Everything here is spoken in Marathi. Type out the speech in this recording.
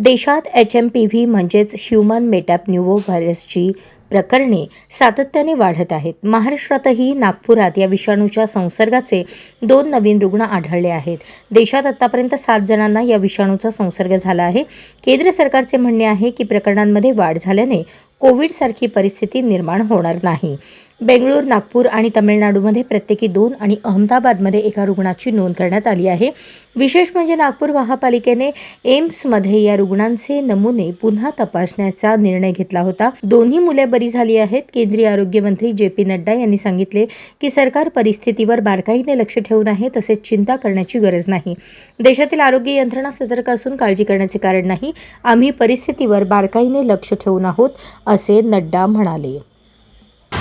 देशात H M P V human human मेटॅपन्युओ व्हायरसची प्रकरणे सातत्याने वाढत आहेत. महाराष्ट्रातही नागपुरात या विषाणूच्या संसर्गाचे दोन नवीन रुग्ण आढळले आहेत. देशात आतापर्यंत सात जणांना या विषाणूचा संसर्ग झाला आहे. केंद्र सरकारचे म्हणणे आहे की प्रकरणांमध्ये वाढ झाल्याने कोविडसारखी परिस्थिती निर्माण होणार नाही. बेंगळूर नागपूर आणि तमिळनाडूमध्ये प्रत्येकी दोन आणि अहमदाबादमध्ये एका रुग्णाची नोंद करण्यात आली आहे. विशेष म्हणजे नागपूर महापालिकेने एम्समध्ये या रुग्णांचे नमुने पुन्हा तपासण्याचा निर्णय घेतला होता. दोन्ही मुले बरी झाली आहेत. केंद्रीय आरोग्य मंत्री जे पी नड्डा यांनी सांगितले की सरकार परिस्थितीवर बारकाईने लक्ष ठेवून आहे तसेच चिंता करण्याची गरज नाही. देशातील आरोग्य यंत्रणा सतर्क असून काळजी करण्याचे कारण नाही. आम्ही परिस्थितीवर बारकाईने लक्ष ठेवून आहोत असे नड्डा म्हणाले.